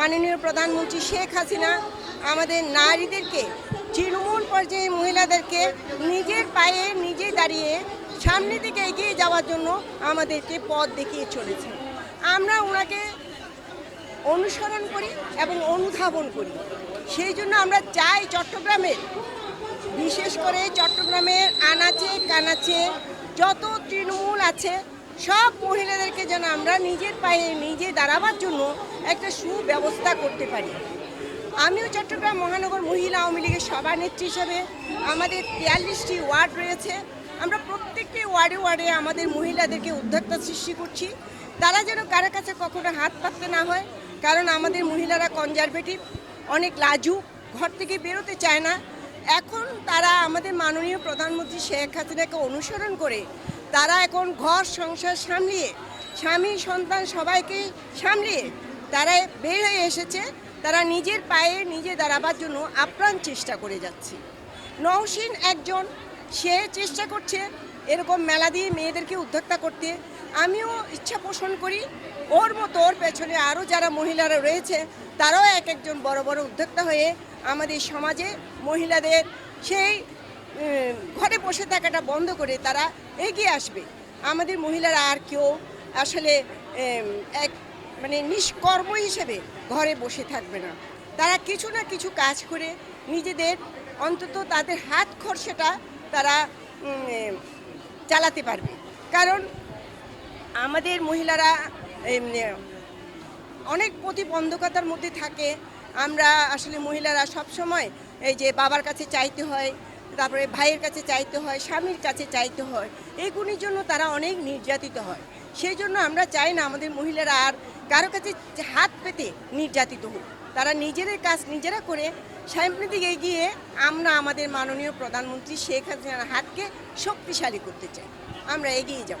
প্রধানমন্ত্রী শেখ হাসিনা আমাদের নারীদেরকে, তৃণমূল পর্যায়ে মহিলাদেরকে নিজের পায়ে নিজে দাঁড়িয়ে সামনে দিকে এগিয়ে যাওয়ার জন্য আমাদেরকে পথ দেখিয়ে চলেছে। আমরা ওনাকে অনুসরণ করি এবং অনুধাবন করি। সেই জন্য আমরা চাই চট্টগ্রামের, বিশেষ করে চট্টগ্রামের আনাচে কানাচে যত তৃণমূল আছে সব মহিলাদেরকে যেন আমরা নিজের পায়ে নিজে দাঁড়াবার জন্য একটা সুব্যবস্থা করতে পারি। আমিও চট্টগ্রাম মহানগর মহিলা আওয়ামী লীগের সভানেত্রী হিসেবে আমাদের তেয়াল্লিশটি ওয়ার্ড রয়েছে। আমরা প্রত্যেকটি ওয়ার্ডে ওয়ার্ডে আমাদের মহিলাদেরকে উদ্যোক্তা সৃষ্টি করছি। তারা যেন কারও কাছে কখনো হাত পাততে না হয়, কারণ আমাদের মহিলারা কনজারভেটিভ অনেক লাজুক, ঘর থেকে বেরোতে চায় না। এখন তারা আমাদের মাননীয় প্রধানমন্ত্রী শেখ হাসিনাকে অনুসরণ করে তারা এখন ঘর সংসার সামলিয়ে, স্বামী সন্তান সবাইকে সামলিয়ে তারা বের হয়ে এসেছে। তারা নিজের পায়ে নিজে দাঁড়াবার জন্য আপ্রাণ চেষ্টা করে যাচ্ছে। নওশিন একজন, সে চেষ্টা করছে এরকম মেলা দিয়ে মেয়েদেরকে উদ্যোক্তা করতে। আমিও ইচ্ছা পোষণ করি। ওর মতো ওর পেছনে আরও যারা মহিলারা রয়েছে, তারাও এক একজন বড় বড় উদ্যোক্তা হয়ে আমাদের সমাজে মহিলাদের সেই ঘরে বসে থাকাটা বন্ধ করে তারা এগিয়ে আসবে। আমাদের মহিলারা আর কেউ আসলে এক মানে নিষ্কর্ম হিসেবে ঘরে বসে থাকবে না। তারা কিছু না কিছু কাজ করে নিজেদের অন্তত তাদের হাত খরচাটা তারা চালাতে পারবে। কারণ আমাদের মহিলারা অনেক প্রতিবন্ধকতার মধ্যে থাকে। আমরা আসলে মহিলারা সব সময় এই যে বাবার কাছে চাইতে হয়, তারপরে ভাইয়ের কাছে চাইতে হয়, স্বামীর কাছে চাইতে হয় এইগুলির জন্য তারা অনেক নির্যাতিত হয়। সেই জন্য আমরা চাই না আমাদের মহিলারা আর কারও কাছে হাত পেতে নির্যাতিত হোক। তারা নিজেদের কাজ নিজেরা করে সামনের দিকে এগিয়ে আমরা আমাদের মাননীয় প্রধানমন্ত্রী শেখ হাসিনার হাতকে শক্তিশালী করতে চাই। আমরা এগিয়ে যাব।